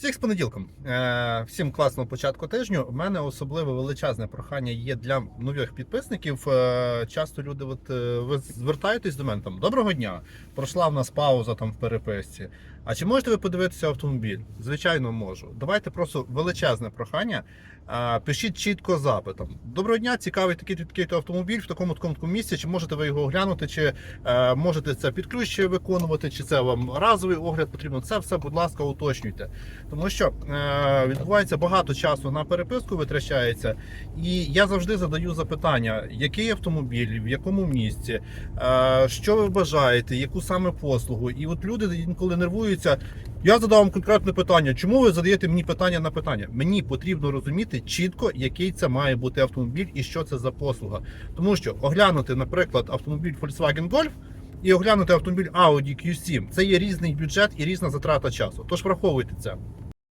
Всіх з понеділком. Е, всім класного початку тижню. У мене особливо величезне прохання є для нових підписників. Е, часто люди, от е, ви звертаєтесь до мене там доброго дня. Пройшла в нас пауза там в переписці. А чи можете ви подивитися автомобіль? Звичайно, можу. Давайте просто величезне прохання. Пишіть чітко запитом. Доброго дня, цікавий такий такий автомобіль в такому такому місці. Чи можете ви його оглянути, чи можете це під виконувати, чи це вам разовий огляд потрібно? Це все, будь ласка, уточнюйте. Тому що е, відбувається багато часу на переписку, витрачається, і я завжди задаю запитання, який автомобіль, в якому місці, е, що ви бажаєте, яку саме послугу. І от люди інколи нервуються. Я задав вам конкретне питання. Чому ви задаєте мені питання на питання? Мені потрібно розуміти чітко, який це має бути автомобіль і що це за послуга. Тому що оглянути, наприклад, автомобіль Volkswagen Golf і оглянути автомобіль Audi Q7 це є різний бюджет і різна затрата часу. Тож враховуйте це.